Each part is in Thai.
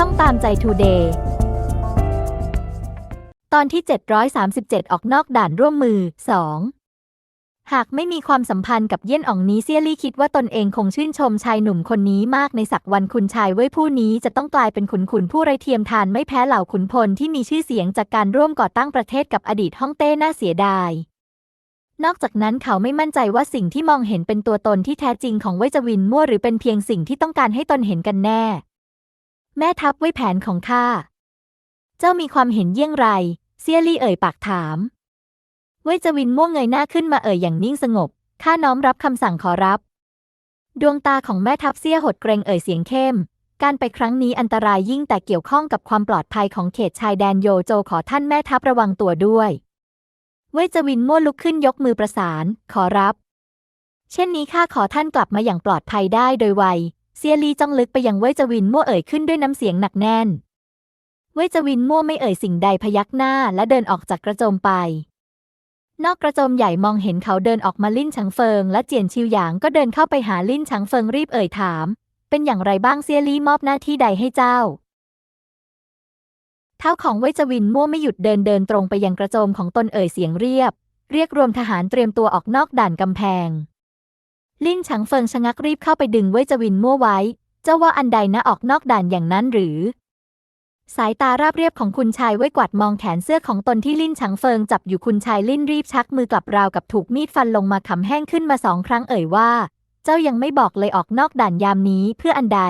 ช่องตามใจทูเดย์ตอนที่ 737 ออกนอกด่านร่วมมือ 2 หากไม่มีความสัมพันธ์กับเยี่ยนอ่องนี้เซียลี่คิดว่าตนเองคงชื่นชมชายหนุ่มคนนี้มากในสักวันคุณชายเว่ยผู้นี้จะต้องกลายเป็นขุนขุนผู้ไรเทียมทานไม่แพ้เหล่าขุนพลที่มีชื่อเสียงจากการร่วมก่อตั้งประเทศกับอดีตฮ่องเต้น่าเสียดายนอกจากนั้นเขาไม่มั่นใจว่าสิ่งที่มองเห็นเป็นตัวตนที่แท้จริงของเว่ยจวินมั่วหรือเป็นเพียงสิ่งที่ต้องการให้ตนเห็นกันแน่ แม่ทัพเว่ยแผนของข้า เจ้ามีความเห็นเยี่ยงไร เซียลี่เอ่ยปากถาม เวยจวินม่วงเงยหน้าขึ้นมาเอ่ยอย่างนิ่งสงบ ข้าน้อมรับคำสั่งขอรับ ดวงตาของแม่ทัพเซียหดเกรงเอ่ยเสียงเข้ม การไปครั้งนี้อันตรายยิ่งแต่เกี่ยวข้องกับความปลอดภัยของเขตชายแดนโยโจขอท่านแม่ทัพระวังตัวด้วย เวยจวินม่วลุกขึ้นยกมือประสาน ขอรับ เช่นนี้ข้าขอท่านกลับมาอย่างปลอดภัยได้โดยไว เซียลีจ้องลึกไปยังเว่ยจวินมั่วเอ่ยขึ้นด้วยน้ำเสียงหนักแน่น เว่ยจวินมั่วไม่เอ่ยสิ่งใดพยักหน้าและเดินออกจากกระโจมไป นอกกระโจมใหญ่มองเห็นเขาเดินออกมาลิ้นชังเฟิง และเจียนชิวหยางก็เดินเข้าไปหาลิ้นชังเฟิงรีบเอ่ยถาม เป็นอย่างไรบ้างเซียลีมอบหน้าที่ใดให้เจ้า เท้าของเว่ยจวินมั่วไม่หยุดเดินเดินตรงไปยังกระโจมของตนเอ่ยเสียงเรียบ เรียกรวมทหารเตรียมตัวออกนอกด่านกำแพง ลิ้นฉังเฟิงชะงักรีบเข้าไปดึงเว่ยจวินมั่วไว้ เจ้าว่าอันใดนะออกนอกด่านอย่างนั้นหรือ สายตาราบเรียบของคุณชายเว่ยกวาดมองแขนเสื้อของตนที่ลิ้นฉังเฟิงจับอยู่คุณชายลิ้นรีบชักมือกลับราวกับถูกมีดฟันลงมาขำแห้งขึ้นมาสองครั้งเอ่ยว่า เจ้ายังไม่บอกเลยออกนอกด่านยามนี้เพื่ออันใด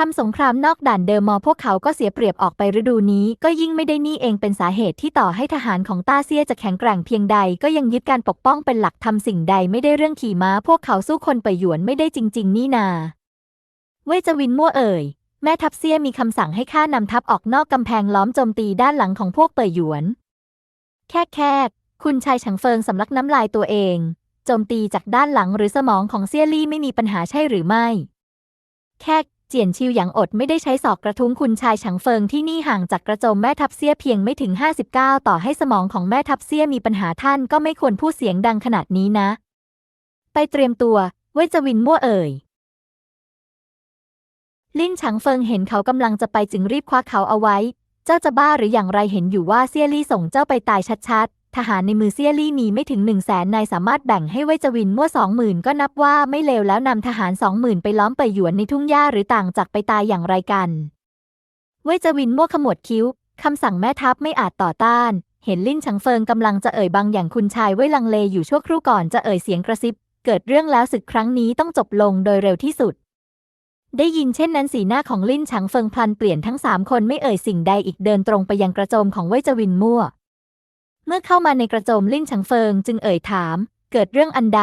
ทำสงครามนอกด่านเดิมมอพวกเขาก็เสียเปรียบออกไปฤดูนี้ก็ยิ่งไม่ได้นี่เองเป็นสาเหตุที่ต่อให้ทหารของต้าเซียจะแข็งแกร่งเพียงใดก็ยังยึดการปกป้องเป็นหลักทำสิ่งใดไม่ได้เรื่องขี่ม้า พวกเขาสู้คนไปหยวนไม่ได้จริง ๆ นี่นา เวจวินมั่วเอ่ย แม่ทัพเซียมีคำสั่งให้ข้านำทัพออกนอกกำแพงล้อมโจมตีด้านหลังของพวกเปยหยวน แค่แค่คุณชายฉังเฟิงสำลักน้ำลายตัวเอง โจมตีจากด้านหลังหรือสมองของเซียลี่ไม่มีปัญหาใช่หรือไม่ แค่ เจียนชิวหยางอดไม่ได้ใช้ศอกกระทุ้งคุณชายฉังเฟิงที่นี่ห่างจากกระโจมแม่ทัพเซี่ยเพียงไม่ถึง 59 ต่อให้สมองของแม่ทัพเซี่ยมีปัญหาท่านก็ไม่ควรพูดเสียงดังขนาดนี้นะ ไปเตรียมตัวเวจวินมั่วเอ่ยลิ้นฉังเฟิงเห็นเขากำลังจะไปจึงรีบคว้าเขาเอาไว้ เจ้าจะบ้าหรืออย่างไรเห็นอยู่ว่าเซี่ยลี่ส่งเจ้าไปตายชัดๆ ทหารในมือเซียลี่มีไม่ถึงหนึ่งแสนนายสามารถแบ่งให้เว่ยจวินมั่วสองหมื่นก็นับว่าไม่เลวแล้วนำทหารสองหมื่นไปล้อมไปหยวนในทุ่งหญ้าหรือต่างจากไปตายอย่างไรกันเวจวินมั่วขมวดคิ้วคำสั่งแม่ทัพไม่อาจต่อต้าน เห็นลิ้นฉังเฟิงกำลังจะเอ่ยบางอย่างคุณชายเว่ยลังเลอยู่ชั่วครู่ก่อนจะเอ่ยเสียงกระซิบ เกิดเรื่องแล้วศึกครั้งนี้ต้องจบลงโดยเร็วที่สุด ได้ยินเช่นนั้นสีหน้าของลิ้นฉังเฟิงพลันเปลี่ยนทั้งสามคนไม่เอ่ยสิ่งใดอีกเดินตรงไปยังกระโจมของเวจวินมั่ว เมื่อเข้ามาในกระโจมลิ้นฉังเฟิงจึงเอ่ยถาม เกิดเรื่องอันใด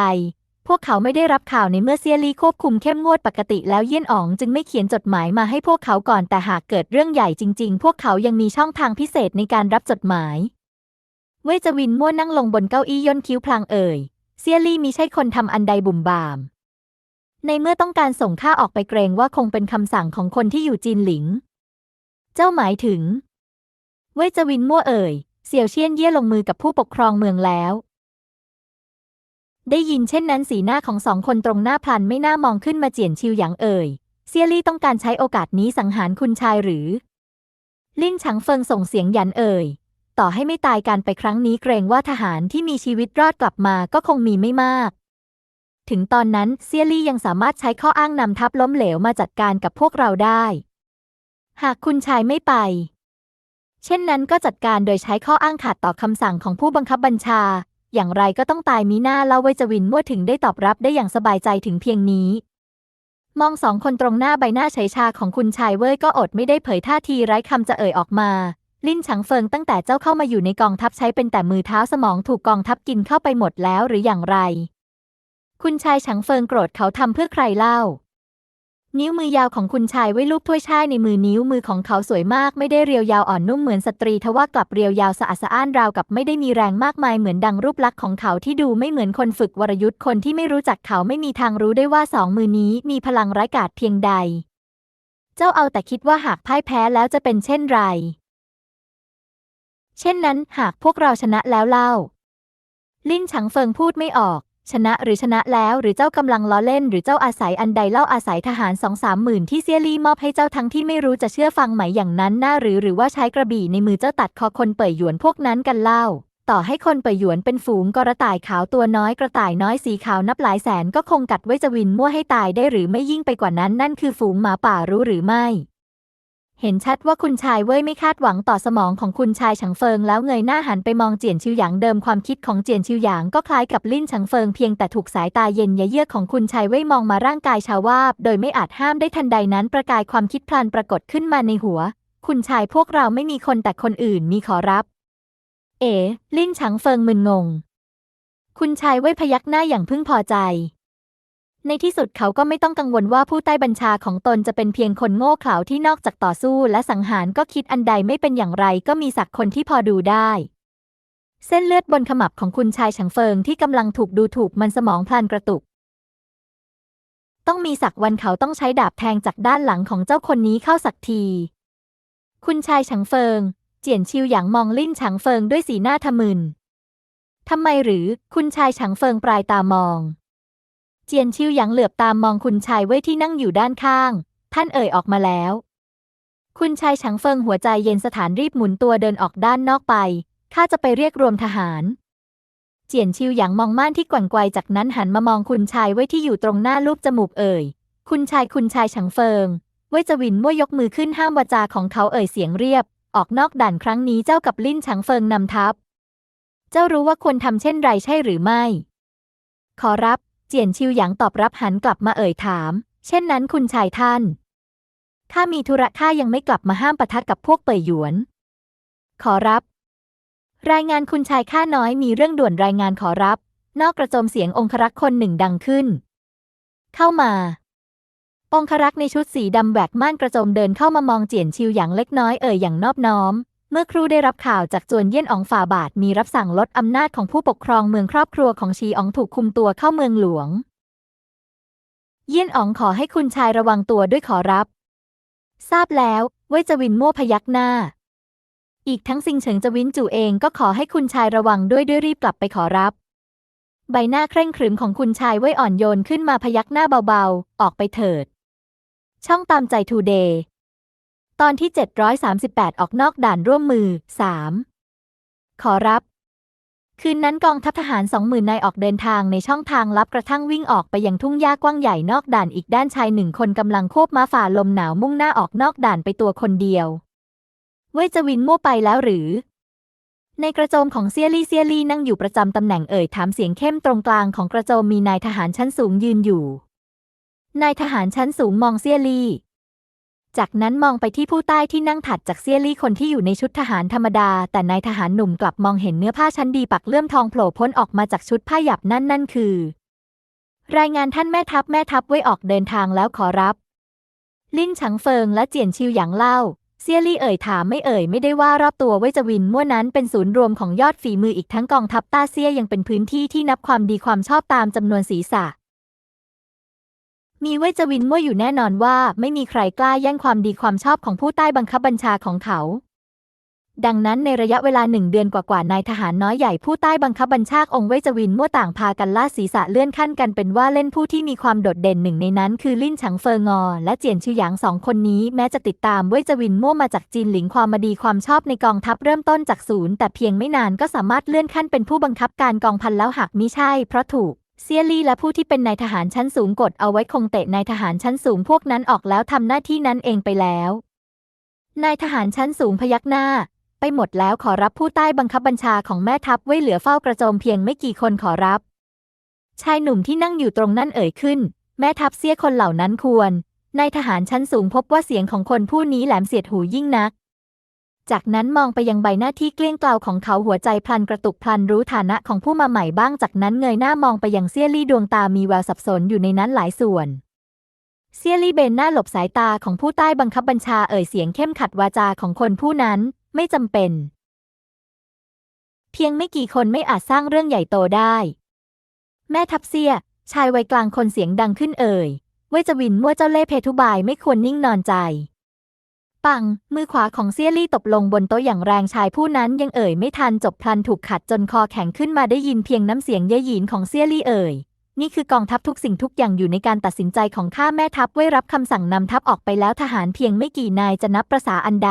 พวกเขาไม่ได้รับข่าวในเมื่อเซียลี่ควบคุมเข้มงวดปกติแล้วเยี่ยนอ๋องจึงไม่เขียนจดหมายมาให้พวกเขาก่อนแต่หากเกิดเรื่องใหญ่จริง ๆ พวกเขายังมีช่องทางพิเศษในการรับจดหมาย เว่ยจวินมั่วนั่งลงบนเก้าอี้ย่นคิ้วพลางเอ่ยเซียลี่มิใช่คนทำอันใดบุ่มบาม ในเมื่อต้องการส่งข้าออกไปเกรงว่าคงเป็นคำสั่งของคนที่อยู่จีนหลิง เจ้าหมายถึง เว่ยจวินมั่วเอ่ย เสี่ยวเชียนเย่ลงมือกับผู้ปกครองเมืองแล้ว ได้ยินเช่นนั้นสีหน้าของสองคนตรงหน้าพลันไม่น่ามองขึ้นมาเจียนชิวหยางเอ่ย เซียลี่ต้องการใช้โอกาสนี้สังหารคุณชายหรือ ลิ้นฉังเฟิงส่งเสียงหยันเอ่ย ต่อให้ไม่ตายการไปครั้งนี้เกรงว่าทหารที่มีชีวิตรอดกลับมาก็คงมีไม่มาก ถึงตอนนั้นเซียลี่ยังสามารถใช้ข้ออ้างนำทัพล้มเหลวมาจัดการกับพวกเราได้ หากคุณชายไม่ไป เช่นนั้นก็จัดการโดยใช้ข้ออ้างขัดต่อคำสั่งของผู้บังคับบัญชา อย่างไรก็ต้องตายมีหน้าเล่าไว้จวินมั่วถึงได้ตอบรับได้อย่างสบายใจถึงเพียงนี้ มองสองคนตรงหน้าใบหน้าเฉยชาของคุณชายเว่ยก็อดไม่ได้เผยท่าทีไร้คำจะเอ่ยออกมา ลิ้นฉังเฟิงตั้งแต่เจ้าเข้ามาอยู่ในกองทัพใช้เป็นแต่มือเท้าสมองถูกกองทัพกินเข้าไปหมดแล้วหรืออย่างไร คุณชายฉังเฟิงโกรธเขาทำเพื่อใครเล่า นิ้วมือยาวของคุณชายไว้ลูบถ้วยชายในมือนิ้วมือของเขาสวยมากไม่ได้เรียวยาวอ่อนนุ่มเหมือนสตรีทว่ากลับเรียวยาวสะอาดสะอ้านราวกับไม่ได้มีแรงมากมายเหมือนดังรูปลักษณ์ของเขาที่ดูไม่เหมือนคนฝึกวรยุทธ์คนที่ไม่รู้จักเขาไม่มีทางรู้ได้ว่าสองมือนี้มีพลังร้ายกาจเพียงใด เจ้าเอาแต่คิดว่าหากพ่ายแพ้แล้วจะเป็นเช่นไร เช่นนั้นหากพวกเราชนะแล้วเล่า ลิ้นฉังเฟิงพูดไม่ออก ชนะหรือชนะแล้วหรือเจ้ากำลังล้อเล่น หรือเจ้าอาศัยอันใดเล่าอาศัยทหารสองสามหมื่นที่เซียลี่มอบให้เจ้าทั้งที่ไม่รู้จะเชื่อฟังไหมอย่างนั้นน่าหรือหรือว่าใช้กระบี่ในมือเจ้าตัดคอคนเป่ยหยวนพวกนั้นกันเล่า ต่อให้คนเป่ยหยวนเป็นฝูงกระต่ายขาวตัวน้อยกระต่ายน้อยสีขาวนับหลายแสนก็คงกัดไว้จะวินมั่วให้ตายได้หรือไม่ยิ่งไปกว่านั้นนั่นคือฝูงหมาป่ารู้หรือไม่ เห็นชัดว่าคุณชายเว่ยไม่คาดหวังต่อสมองของคุณชายฉังเฟิงแล้วเงยหน้าหันไปมองเจียนชิวหยางเดิมความคิดของเจียนชิวหยางก็คล้ายกับลิ่นฉังเฟิงเพียงแต่ถูกสายตาเย็นยะเยือกของคุณชายเว่ยมองมาร่างกายชาวาบโดยไม่อาจห้ามได้ทันใดนั้นประกายความคิดพลันปรากฏขึ้นมาในหัว คุณชายพวกเราไม่มีคนแต่คนอื่นมีขอรับ เอ๋ลิ่นฉังเฟิงมึนงง คุณชายเว่ยพยักหน้าอย่างพึงพอใจ ในที่สุดเขาก็ไม่ต้องกังวลว่าผู้ใต้บัญชาของตนจะเป็นเพียงคนโง่เขลาที่นอกจากต่อสู้และสังหารก็คิดอันใดไม่เป็นอย่างไรก็มีศักดิ์คนที่พอดูได้ เส้นเลือดบนขมับของคุณชายฉังเฟิงที่กำลังถูกดูถูกมันสมองพลันกระตุก ต้องมีสักวันเขาต้องใช้ดาบแทงจากด้านหลังของเจ้าคนนี้เข้าสักที คุณชายฉังเฟิง เจียนชิวหยางมองลิ่นฉังเฟิงด้วยสีหน้าทะมึนทำไมหรือคุณชายฉังเฟิงปลายตามอง เจียนชิวหยางเหลือบตามมองคุณชายเว่ยที่นั่งอยู่ด้านข้าง ท่านเอ่ยออกมาแล้ว คุณชายฉังเฟิงหัวใจเย็นสถานรีบหมุนตัวเดินออกด้านนอกไปข้าจะไปเรียกรวมทหาร เจียนชิวหยางมองม่านที่กวั่นไกวจากนั้นหันมามองคุณชายเว่ยที่อยู่ตรงหน้ารูปจมูกเอ่ย คุณชายคุณชายฉังเฟิงเว่ยจวินมั่วยกมือขึ้นห้ามวาจาของเขาเอ่ยเสียงเรียบ ออกนอกด่านครั้งนี้เจ้ากับลิ่นฉังเฟิงนำทัพ เจ้ารู้ว่าควรทำเช่นไรใช่หรือไม่ ขอรับ เจียนชิวหยางตอบรับหันกลับมาเอ่ยถาม เช่นนั้นคุณชายท่าน ข้ามีธุระข้ายังไม่กลับมาห้ามปะทะกับพวกเป่ยหยวน ขอรับ รายงานคุณชายข้าน้อยมีเรื่องด่วนรายงานขอรับ นอกกระโจมเสียงองครักษ์คนหนึ่งดังขึ้น เข้ามา องครักษ์ในชุดสีดำแหวกม่านกระโจมเดินเข้ามามองเจียนชิวอย่างเล็กน้อยเอ่ยอย่างนอบน้อม เมื่อครูได้รับข่าวจากจวนเยี่ยนอองฝ่าบาทมีรับสั่งลดอำนาจของผู้ปกครองเมืองครอบครัวของชีอองถูกคุมตัวเข้าเมืองหลวง เยี่ยนอองขอให้คุณชายระวังตัวด้วยขอรับ ทราบแล้วเว่ยจวินมั่วพยักหน้า อีกทั้งซิงเฉิงจวินจู่เองก็ขอให้คุณชายระวังด้วยด้วยรีบกลับไปขอรับ ใบหน้าเคร่งขรึมของคุณชายเว่ยอ่อนโยนขึ้นมาพยักหน้าเบาๆ ออกไปเถิด ช่องตามใจทูเดย์ อนที่ 738 ออกนอกด่านร่วมมือ 3 ขอรับ คืนนั้นกองทัพทหารสองหมื่นนายออกเดินทางในช่องทางลับกระทั่งวิ่งออกไปยังทุ่งหญ้ากว้างใหญ่นอกด่านอีกด้านชายหนึ่งคนกำลังควบม้าฝ่าลมหนาวมุ่งหน้าออกนอกด่านไปตัวคนเดียว เว่ยจวินมั่วไปแล้วหรือ ในกระโจมของเซียลี่เซียลี่นั่งอยู่ประจำตำแหน่งเอ่ยถามเสียงเข้มตรงกลางของกระโจมมีนายทหารชั้นสูงยืนอยู่ นายทหารชั้นสูงมองเซียลี่ จากนั้นมองไปที่ผู้ใต้ที่นั่งถัดจากเซียลี่คนที่อยู่ในชุดทหารธรรมดา แต่นายทหารหนุ่มกลับมองเห็นเนื้อผ้าชั้นดีปักเลื่อมทองโผล่พ้นออกมาจากชุดผ้าหยับนั่นนั่นคือ รายงานท่านแม่ทัพแม่ทัพไว้ออกเดินทางแล้วขอรับ ลิ้นฉังเฟิงและเจียนชิวหยางเล่า เซียลี่เอ่ยถามไม่เอ่ยไม่ได้ว่ารอบตัวไว้จวินมั่วนั้นเป็นศูนย์รวมของยอดฝีมืออีกทั้งกองทัพต้าเซียยังเป็นพื้นที่ที่นับความดีความชอบตามจำนวนศีรษะ มีเว่ยจวินมั่วอยู่แน่นอนว่าไม่มีใครกล้าแย่งความดีความชอบของผู้ใต้บังคับบัญชาของเขา ดังนั้นในระยะเวลาหนึ่งเดือนกว่าๆนายทหารน้อยใหญ่ผู้ใต้บังคับบัญชาองค์เวจวินมั่วต่างพากันล่าศีรษะเลื่อนขั้นกันเป็นว่าเล่นผู้ที่มีความโดดเด่นหนึ่งในนั้นคือลิ่นฉังเฟิงงอ และเจียนชือหยางสองคนนี้แม้จะติดตามเวจวินมั่วมาจากจีนหลิงความมาดีความชอบในกองทัพเริ่มต้นจากศูนย์แต่เพียงไม่นานก็สามารถเลื่อนขั้นเป็นผู้บังคับการกองพันแล้วหากมิใช่เพราะถูก เซียลี่และผู้ที่เป็นนายทหารชั้นสูงกดเอาไว้คงเตะนายทหารชั้นสูงพวกนั้นออกแล้วทำหน้าที่นั้นเองไปแล้ว นายทหารชั้นสูงพยักหน้า ไปหมดแล้วขอรับผู้ใต้บังคับบัญชาของแม่ทัพไว้เหลือเฝ้ากระโจมเพียงไม่กี่คนขอรับ ชายหนุ่มที่นั่งอยู่ตรงนั้นเอ่ยขึ้น แม่ทัพเสียคนเหล่านั้นควรนายทหารชั้นสูงพบว่าเสียงของคนผู้นี้แหลมเสียดหูยิ่งนัก จากนั้นมองไปยังใบหน้าที่เกลี้ยงเกลาของเขาหัวใจพลันกระตุกพลันรู้ฐานะของผู้มาใหม่บ้างจากนั้นเงยหน้ามองไปยังเซียลี่ดวงตามีแววสับสนอยู่ในนั้นหลายส่วนเซียลี่เบนหน้าหลบสายตาของผู้ใต้บังคับบัญชาเอ่ยเสียงเข้มขัดวาจาของคนผู้นั้น ไม่จำเป็น เพียงไม่กี่คนไม่อาจสร้างเรื่องใหญ่โตได้ แม่ทัพเซีย ชายวัยกลางคนเสียงดังขึ้นเอ่ยเว่ยจวินมั่วเจ้าเล่เพทุบายไม่ควรนิ่งนอนใจ ปัง มือขวาของเซี่ยลี่ตบลงบนโต๊ะอย่างแรงชายผู้นั้นยังเอ่ยไม่ทันจบพลันถูกขัดจนคอแข็งขึ้นมาได้ยินเพียงน้ำเสียงเย้ยหยินของเซี่ยลี่เอ่ย นี่คือกองทัพทุกสิ่งทุกอย่างอยู่ในการตัดสินใจของข้าแม่ทัพไว้รับคำสั่งนำทัพออกไปแล้วทหารเพียงไม่กี่นายจะนับประษาอันใด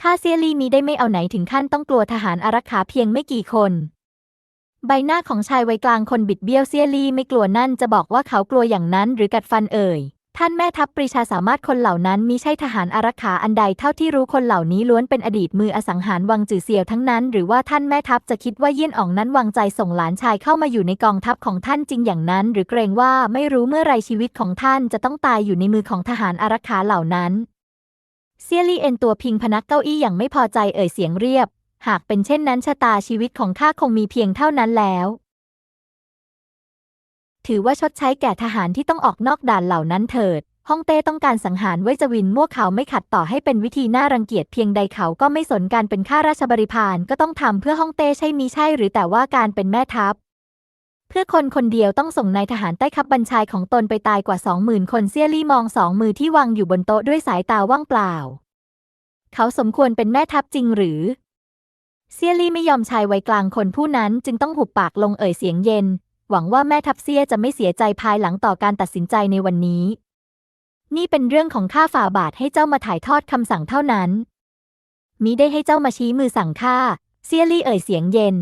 ข้าเซียลี่มีได้ไม่เอาไหนถึงขั้นต้องกลัวทหารอารักขาเพียงไม่กี่คนใบหน้าของชายวัยกลางคนบิดเบี้ยวเซียลี่ไม่กลัวนั่นจะบอกว่าเขากลัวอย่างนั้นหรือกัดฟันเอ่ย ท่านแม่ทัพปรีชาสามารถคนเหล่านั้นมิใช่ทหารอารักขาอันใดเท่าที่รู้คนเหล่านี้ล้วนเป็นอดีตมืออสังหารวังจือเซียวทั้งนั้น หรือว่าท่านแม่ทัพจะคิดว่าเยี่ยนอ่องนั้นวางใจส่งหลานชายเข้ามาอยู่ในกองทัพของท่านจริงอย่างนั้น หรือเกรงว่าไม่รู้เมื่อไรชีวิตของท่านจะต้องตายอยู่ในมือของทหารอารักขาเหล่านั้น เซียลี่เอ็นตัวพิงพนักเก้าอี้อย่างไม่พอใจเอ่ยเสียงเรียบ หากเป็นเช่นนั้นชะตาชีวิตของข้าคงมีเพียงเท่านั้นแล้ว ถือว่าชดใช้แก่ทหารที่ต้องออกนอกด่านเหล่านั้นเถิดฮ่องเต้ต้องการสังหารเวจวินมั่วเขาไม่ขัดต่อให้เป็นวิธีน่ารังเกียจเพียงใดเขาก็ไม่สนการเป็นข้าราชบริพารก็ต้องทำเพื่อฮ่องเต้ใช่มีใช่หรือแต่ว่าการเป็นแม่ทัพ เพื่อคนคนเดียวต้องส่งนายทหารใต้คับบัญชาของตนไปตายกว่าสองหมื่นคนเซี่ยลี่มองสองมือที่วางอยู่บนโต๊ะด้วยสายตาว่างเปล่า เขาสมควรเป็นแม่ทัพจริงหรือเซี่ยลี่ไม่ยอมชายวัยกลางคนผู้นั้นจึงต้องหุบปากลงเอ่ยเสียงเย็น หวังว่าแม่ทัพเซียจะไม่เสียใจภายหลังต่อการตัดสินใจในวันนี้ นี่เป็นเรื่องของข้าฝ่าบาทให้เจ้ามาถ่ายทอดคำสั่งเท่านั้น มิได้ให้เจ้ามาชี้มือสั่งข้าเซียลี่เอ่ยเสียงเย็น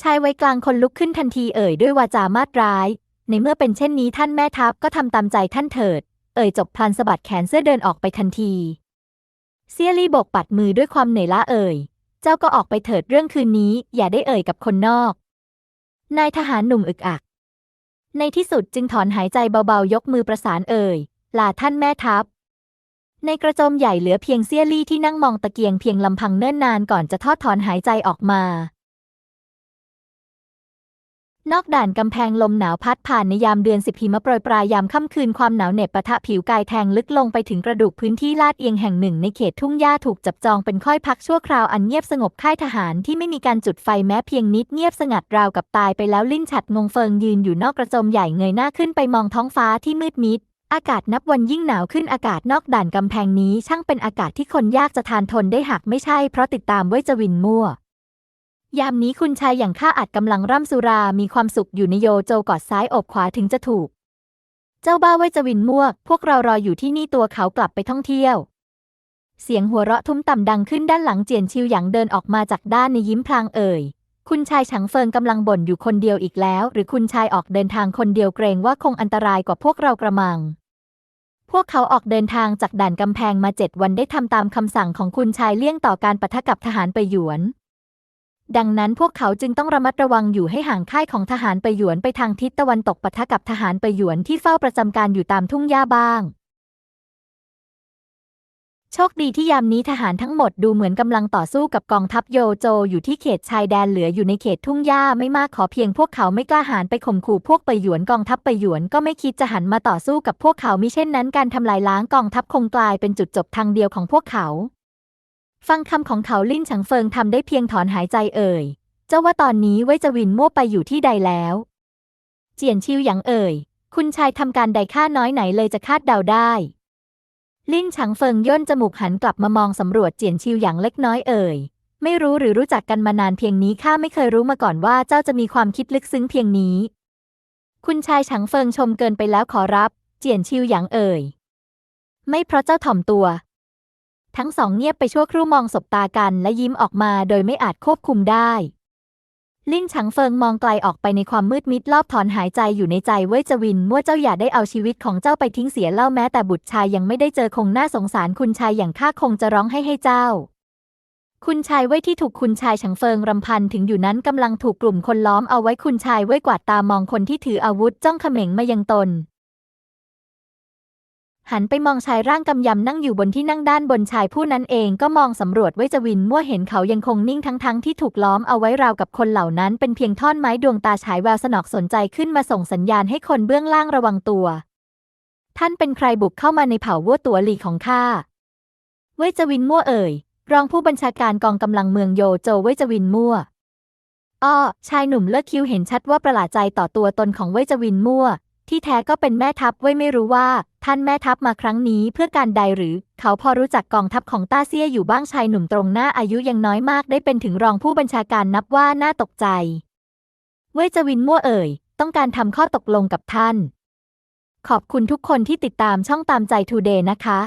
ชายวัยกลางคนลุกขึ้นทันทีเอ่ยด้วยวาจามาดร้าย ในเมื่อเป็นเช่นนี้ท่านแม่ทัพก็ทำตามใจท่านเถิด เอ่ยจบพลันสะบัดแขนเสื้อเดินออกไปทันทีเซียลี่บกปัดมือด้วยความเหนื่อยล้าเอ่ย เจ้าก็ออกไปเถิดเรื่องคืนนี้ อย่าได้เอ่ยกับคนนอก นายทหารหนุ่มอึกอัก ในที่สุดจึงถอนหายใจเบาๆ ยกมือประสานเอ่ย ลาท่านแม่ทัพ ในกระโจมใหญ่เหลือเพียงเซี่ยลี่ที่นั่งมองตะเกียงเพียงลำพังเนิ่นนานก่อนจะทอดถอนหายใจออกมา นอกด่านกำแพงลมหนาวพัดผ่านในยามเดือนสิบหิมะโปรยปลายยามค่ำคืนความหนาวเหน็บปะทะผิวกายแทงลึกลงไปถึงกระดูกพื้นที่ลาดเอียงแห่งหนึ่งในเขตทุ่งหญ้าถูกจับจองเป็นค่อยพักชั่วคราวอันเงียบสงบค่ายทหารที่ไม่มีการจุดไฟแม้เพียงนิดเงียบสงัดราวกับตายไปแล้วลิ้นฉัดงงเฟิงยืนอยู่นอกกระโจมใหญ่เงยหน้าขึ้นไปมองท้องฟ้าที่มืดมิดอากาศนับวันยิ่งหนาวขึ้นอากาศนอกด่านกำแพงนี้ช่างเป็นอากาศที่คนยากจะทานทนได้หากไม่ใช่เพราะติดตามไว้จวินมั่ว ยามนี้คุณชายอย่างข้าอาจกำลังร่ำสุรามีความสุขอยู่ในโยโจกอดซ้ายอบขวาถึงจะถูก เจ้าบ้าไว้จวินมั่วพวกเรารออยู่ที่นี่ตัวเขากลับไปท่องเที่ยว เสียงหัวเราะทุ้มต่ำดังขึ้นด้านหลังเจียนชิวหยางเดินออกมาจากด้านในยิ้มพลางเอ่ย คุณชายฉังเฟิงกำลังบ่นอยู่คนเดียวอีกแล้ว หรือคุณชายออกเดินทางคนเดียวเกรงว่าคงอันตรายกว่าพวกเรากระมังพวกเขาออกเดินทางจากด่านกำแพงมาเจ็ดวันได้ทำตามคำสั่งของคุณชายเลี่ยงต่อการปะทะกับทหารไปหยวน ดังนั้นพวกเขาจึงต้องระมัดระวังอยู่ให้ห่างค่ายของทหารไปหยวนไปทางทิศตะวันตกปะทะกับทหารไปหยวนที่เฝ้าประจำการอยู่ตามทุ่งหญ้าบ้าง โชคดีที่ยามนี้ทหารทั้งหมดดูเหมือนกำลังต่อสู้กับกองทัพโยโจอยู่ที่เขตชายแดนเหลืออยู่ในเขตทุ่งหญ้าไม่มากขอเพียงพวกเขาไม่กล้าหาญไปข่มขู่พวกไปหยวนกองทัพไปหยวนก็ไม่คิดจะหันมาต่อสู้กับพวกเขามิเช่นนั้นการทำลายล้างกองทัพคงกลายเป็นจุดจบทางเดียวของพวกเขา ฟังคำของเขาลิ้นฉังเฟิงทำได้เพียงถอนหายใจเอ่ย เจ้าว่าตอนนี้ไว้จะวินมั่วไปอยู่ที่ใดแล้ว เจียนชิวหยางเอ่ย คุณชายทำการใดค่าน้อยไหนเลยจะคาดเดาได้ ลิ้นฉังเฟิงย่นจมูกหันกลับมามองสำรวจเจียนชิวหยางเล็กน้อยเอ่ย ไม่รู้หรือรู้จักกันมานานเพียงนี้ข้าไม่เคยรู้มาก่อนว่าเจ้าจะมีความคิดลึกซึ้งเพียงนี้ คุณชายฉังเฟิงชมเกินไปแล้วขอรับ เจียนชิวหยางเอ่ย ไม่เพราะเจ้าถ่อมตัว ทั้งสองเงียบไปชั่วครู่มองสบตากันและยิ้มออกมาโดยไม่อาจควบคุมได้ ลิ้นฉังเฟิงมองไกลออกไปในความมืดมิดรอบถอนหายใจอยู่ในใจเว้ยจวินมั่วเจ้าอย่าได้เอาชีวิตของเจ้าไปทิ้งเสียเล่าแม้แต่บุตรชายยังไม่ได้เจอคงน่าสงสารคุณชายอย่างข้าคงจะร้องให้ให้เจ้า คุณชายเว้ยที่ถูกคุณชายฉังเฟิงรำพันถึงอยู่นั้นกำลังถูกกลุ่มคนล้อมเอาไว้คุณชายเว้ยกวาดตามองคนที่ถืออาวุธจ้องเขม็งมายังตน หันไปมองชายร่างกำยำนั่งอยู่บนที่นั่งด้านบนชายผู้นั้นเองก็มองสำรวจไว้จวินมั่วเห็นเขายังคงนิ่งทั้งๆที่ถูกล้อมเอาไว้ราวกับคนเหล่านั้น เป็นเพียงท่อนไม้ดวงตาฉายแววสนอกสนใจขึ้นมาส่งสัญญาณให้คนเบื้องล่างระวังตัว ท่านเป็นใครบุกเข้ามาในเผ่าวัวตัวหลีของข้าเวจวินมั่วเอ่ย รองผู้บัญชาการกองกำลังเมืองโยโจเวจวินมั่วอ้อชายหนุ่มเลิกคิ้วเห็นชัดว่าประหลาดใจต่อตัวตนของเวจวินมั่ว ที่แท้ก็เป็นแม่ทัพเว้ยไม่รู้ว่า ท่านแม่ทัพมาครั้งนี้เพื่อการใดหรือ เขาพอรู้จักกองทัพของต้าเซี่ยอยู่บ้างชายหนุ่มตรงหน้าอายุยังน้อยมากได้เป็นถึงรองผู้บัญชาการนับว่าน่าตกใจ เว่ยจวินมั่วเอ่ย ต้องการทำข้อตกลงกับท่าน ขอบคุณทุกคนที่ติดตามช่องตามใจทูเดย์นะคะ